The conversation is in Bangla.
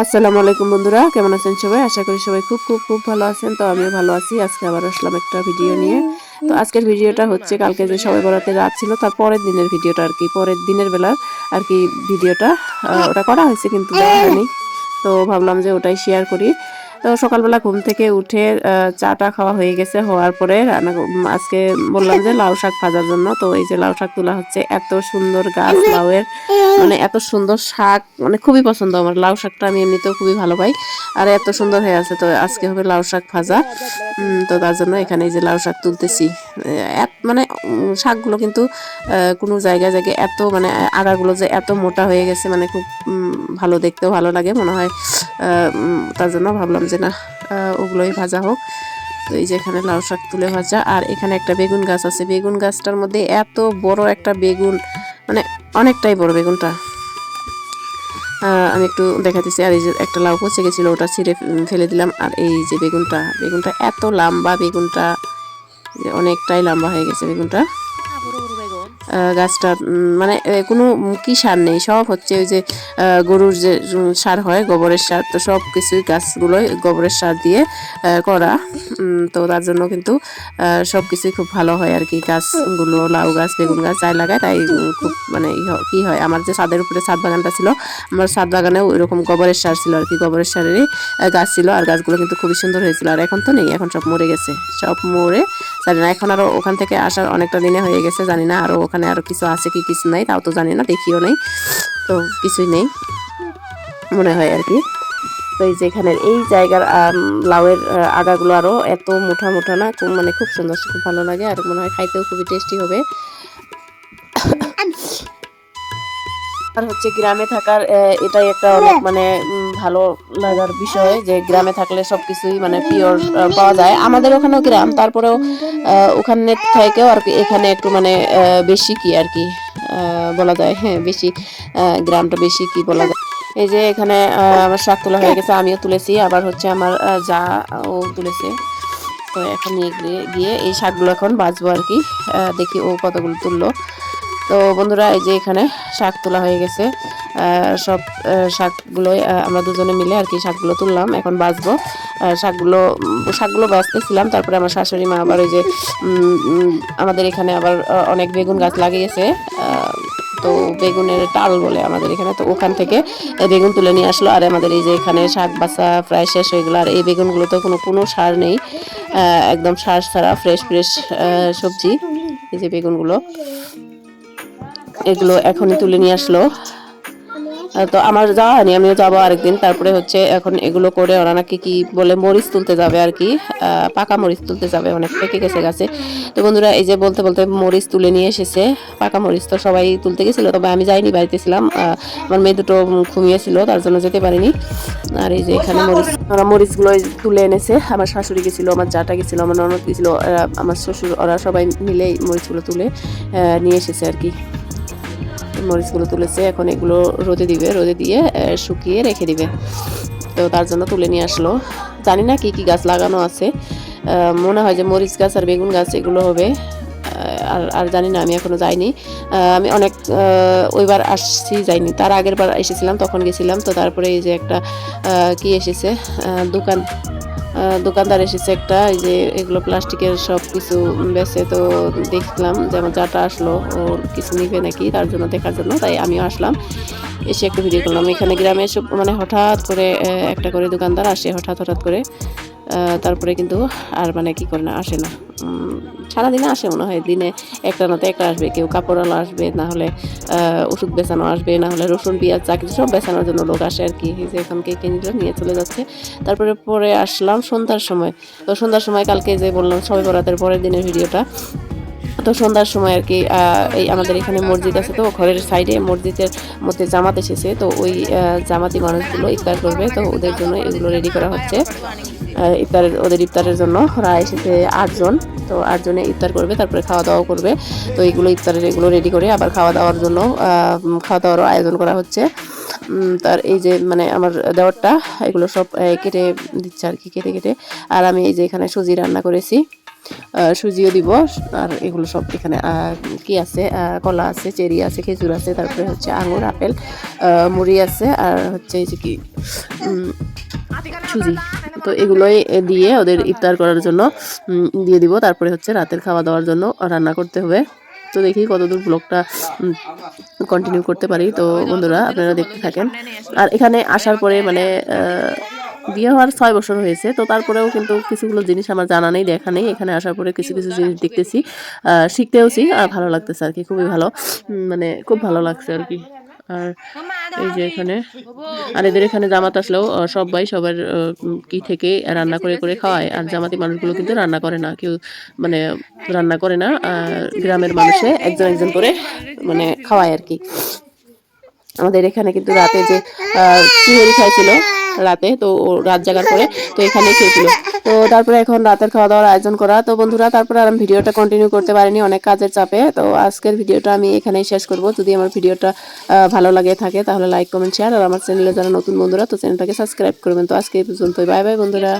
আসসালামু আলাইকুম বন্ধুরা, কেমন আছেন সবাই? আশা করি সবাই খুব খুব খুব ভালো আছেন। তো আমিও ভালো আছি। আজকে আবার আসলাম একটা ভিডিও নিয়ে। তো আজকের ভিডিওটা হচ্ছে কালকে যে সবাই বরাতে রাত ছিল, তার পরের দিনের ভিডিওটা আর কি। পরের দিনের বেলা আর কি ভিডিওটা ওটা করা হয়েছে কিন্তু দেখা তো ভাবলাম যে ওটাই শেয়ার করি। তো সকালবেলা ঘুম থেকে উঠে চাটা খাওয়া হয়ে গেছে, হওয়ার পরে রান্না আজকে বললাম যে লাউ শাক ভাজার জন্য। তো এই যে লাউ শাক তোলা হচ্ছে, এত সুন্দর গাছ লাউয়ের মানে এত সুন্দর শাক মানে খুবই পছন্দ আমার। লাউ শাকটা আমি এমনিতেও খুবই ভালো পাই, আর এত সুন্দর হয়ে আছে। তো আজকে হবে লাউ শাক ভাজা। তো তার জন্য এখানে এই যে লাউ শাক তুলতেছি। মানে শাকগুলো কিন্তু কোনো জায়গায় জায়গায় এত মানে আগাগুলো যে এত মোটা হয়ে গেছে মানে খুব ভালো দেখতেও ভালো লাগে। মনে হয় তার জন্য ভাবলাম যে না ওগুলোই ভাজা হোক। তো এই যে এখানে লাউ শাক তুলে ভাজা, আর এখানে একটা বেগুন গাছ আছে। বেগুন গাছটার মধ্যে এত বড় একটা বেগুন মানে অনেকটাই বড় বেগুনটা। আমি একটু দেখাতেছি আর এই যে একটা লাউ পচে গেছিল, ওটা ছিঁড়ে ফেলে দিলাম। আর এই যে বেগুনটা বেগুনটা এত লম্বা বেগুনটা। অনেকটাই লম্বা হয়ে গেছে বেগুনটা। গাছটা মানে কোনো কি সার নেই, সব হচ্ছে ওই যে গরুর যে সার হয়, গোবরের সার, তো সব কিছুই গাছগুলোই গোবরের সার দিয়ে করা। তো তার জন্য কিন্তু সব কিছুই খুব ভালো হয় আর কি। গাছগুলো, লাউ গাছ, বেগুন গাছ, যাই লাগায়, তাই খুব মানে কি হয়, আমার যে ছাদের উপরে ছাদ বাগানটা ছিল, আমার ছাদ বাগানেও ওইরকম গোবরের সার ছিল আর কি, গোবরের সারেরই গাছ ছিল, আর গাছগুলো কিন্তু খুবই সুন্দর হয়েছিল, আর এখন তো নেই, এখন সব মরে গেছে, সব মরে জানি না এখন আরও ওখান থেকে আসার অনেকটা দিনে হয়ে গেছে জানি না আরও ওখানে আরও কিছু আছে কি কিছু নাই, তাও তো জানি না দেখিও নেই। তো কিছুই নেই, মনে হয় আর কি। তো এই যে এখানের এই জায়গার লাউয়ের আগাগুলো আরও এত মোটা মোটা না, খুব মানে খুব সুন্দর, খুব ভালো লাগে। আর মনে হয় খাইতেও খুবই টেস্টি হবে। আর হচ্ছে গ্রামে থাকার এটাই একটা অনেক মানে ভালো লাগার বিষয় যে গ্রামে থাকলে সবকিছুই মানে পিওর পাওয়া যায়। আমাদের ওখানেও গ্রাম, তারপরেও ওখানে থেকেও আর এখানে একটু মানে বেশি কি আর কি বলা যায়। হ্যাঁ বেশি গ্রামটা বেশি কি বলা যায়। এই যে এখানে আমার শাক তোলা হয়ে গেছে, আমিও তুলেছি। আবার হচ্ছে আমার যা ও তুলেছে। তো এখন নিয়ে গিয়ে- এই শাকগুলো এখন বাঁচবো আর কি। দেখি ও কতগুলো তুললো। তো বন্ধুরা এই যে এখানে শাক তোলা হয়ে গেছে। সব শাকগুলোই আমরা দুজনে মিলে আর কি শাকগুলো তুললাম। এখন আহ, শাকগুলো শাকগুলো বাঁচতেছিলাম। তারপরে আমার শাশুড়ি মা আবার ওই যে আমাদের এখানে আবার অনেক বেগুন গাছ লাগিয়েছে। তো বেগুনের টাল বলে আমাদের এখানে। তো ওখান থেকে বেগুন তুলে নিয়ে আসলো। আর আমাদের এই যে এখানে শাক বাসা প্রায় শেষ হয়ে গেলো। আর এই বেগুনগুলো তো কোনো কোনো সার নেই। একদম সার ছাড়া ফ্রেশ ফ্রেশ সবজি। এই যে বেগুনগুলো। এগুলো এখনই তুলে নিয়ে আসলো। তো আমার যাওয়া হয়নি, আমিও যাব আরেকদিন। তারপরে হচ্ছে এখন এগুলো করে ওরা নাকি কি বলে মরিচ তুলতে যাবে আর কি। পাকা মরিচ তুলতে যাবে, অনেক পেকে গেছে গাছে। তো বন্ধুরা, এই যে বলতে বলতে মরিচ তুলে নিয়ে এসেছে। পাকা মরিচ তো সবাই তুলতে গেছিল, তবে আমি যাইনি, বাড়িতে ছিলাম। আমার মেয়ে দুটো ঘুমিয়েছিল, তার জন্য যেতে পারিনি। আর এই যে এখানে মরিচ, ওরা মরিচগুলো তুলে এনেছে। আমার শাশুড়ি গেছিল, আমার জাটা গেছিল, আমার ননদ গেছিল আমার শ্বশুর, ওরা সবাই মিলে এই মরিচগুলো তুলে নিয়ে এসেছে আর কি। মরিচগুলো তুলেছে, এখন এগুলো রোদে দিবে, রোদে দিয়ে শুকিয়ে রেখে দিবে। তো তার জন্য তুলে নিয়ে আসলো। জানি না কি কি গাছ লাগানো আছে। মনে হয় যে মরিচ গাছ আর বেগুন গাছ এগুলো হবে। আর আর জানি না, আমি এখনও যাইনি। আমি অনেক ওইবার আসছি, যাইনি। তার আগের বার এসেছিলাম, তখন গেছিলাম। তো তারপরে এই যে একটা কি এসেছে? দোকান। দোকানদার এসেছে একটা, এই যে এগুলো প্লাস্টিকের সব কিছু বেছে তো দেখলাম যেমন যাটা আসলো ওর কিছু নিবে নাকি তার জন্য দেখার জন্য, তাই আমিও আসলাম। এসে একটু ভিডিও করলাম। এখানে গ্রামে সব মানে হঠাৎ করে একটা করে দোকানদার আসে, হঠাৎ হঠাৎ করে। তারপরে কিন্তু আর মানে কি করে না, আসে না। সারাদিনে আসে মনে হয়, দিনে একটা নাতে একটা আসবে, কেউ কাপড়ওয়ালা আসবে, না হলে ওষুধ বেচানো আসবে, না হলে রসুন, পেঁয়াজ চা কিছু সব বেচানোর জন্য লোক আসে আর কি। যে এখন কে নিল নিয়ে চলে যাচ্ছে। তারপরে পরে আসলাম সন্ধ্যার সময়। তো সন্ধ্যার সময় কালকে যে বললাম সবাই বরাতের পরের দিনের ভিডিওটা। তো সন্ধ্যার সময় আর কি এই আমাদের এখানে মসজিদ আছে তো, ঘরের সাইডে মসজিদের মধ্যে জামাত এসেছে। তো ওই জামাতি মানুষগুলো ইফতার করবে। তো ওদের জন্য এগুলো রেডি করা হচ্ছে। ইফতারের, ওদের ইফতারের জন্য। ওরা এসেছে আটজন। তো আটজনে ইফতার করবে, তারপরে খাওয়া দাওয়া করবে। তো এইগুলো ইফতারের, এগুলো রেডি করে আবার খাওয়া দাওয়ার জন্য খাওয়া দাওয়ারও আয়োজন করা হচ্ছে। তার এই যে মানে আমার দেওয়ারটা, এগুলো সব কেটে দিচ্ছে আর কি, কেটে কেটে। আর আমি এই যে এখানে সুজি রান্না করেছি। সুজিও দিব। আর এগুলো সব এখানে কি আছে? কলা আছে, চেরি আছে, খেজুর আছে, তারপরে হচ্ছে আঙুর, আপেল মুড়ি আছে, আর হচ্ছে এই যে কি সুজি। তো এগুলোই দিয়ে ওদের ইফতার করার জন্য দিয়ে দিব। তারপরে হচ্ছে রাতের খাওয়া দাওয়ার জন্য রান্না করতে হবে। তো দেখি কতদূর ব্লগটা কন্টিনিউ করতে পারি। তো বন্ধুরা, আপনারা দেখতে থাকেন। আর এখানে আসার পরে মানে বিয়ে হওয়ার ছয় বছর হয়েছে। তো তারপরেও কিন্তু কিছুগুলো জিনিস আমার জানা নেই, দেখা নেই। এখানে আসার পরে কিছু কিছু জিনিস দেখতেছি শিখতেওছি। আর ভালো লাগতেছে আর কি, খুবই ভালো। মানে খুব ভালো লাগছে আর কি। আর এই যে এখানে আর এদের এখানে জামাত আসলেও সবাই সবার কি থেকে রান্না করে করে খাওয়ায় আর জামাতি মানুষগুলো কিন্তু রান্না করে না। কেউ মানে রান্না করে না। গ্রামের মানুষে একজন একজন করে মানে খাওয়ায় আর কি। আমাদের এখানে কিন্তু রাতে যে চিহেরি খাইছিল রাতে তো ও রাত জাগার পরে তো এখানে খেয়েছিল। তো তারপরে এখন রাতের খাওয়া দাওয়ার আয়োজন করা। তো বন্ধুরা, তারপরে আর আমি ভিডিওটা কন্টিনিউ করতে পারিনি, অনেক কাজের চাপে। তো আজকের ভিডিওটা আমি এখানেই শেষ করব। যদি আমার ভিডিওটা ভালো লাগে থাকে, তাহলে লাইক কমেন্ট শেয়ার আর আমার চ্যানেলে যারা নতুন বন্ধুরা, তো চ্যানেলটাকে সাবস্ক্রাইব করবেন। তো আজকে এই পর্যন্তই। বাই বাই বন্ধুরা।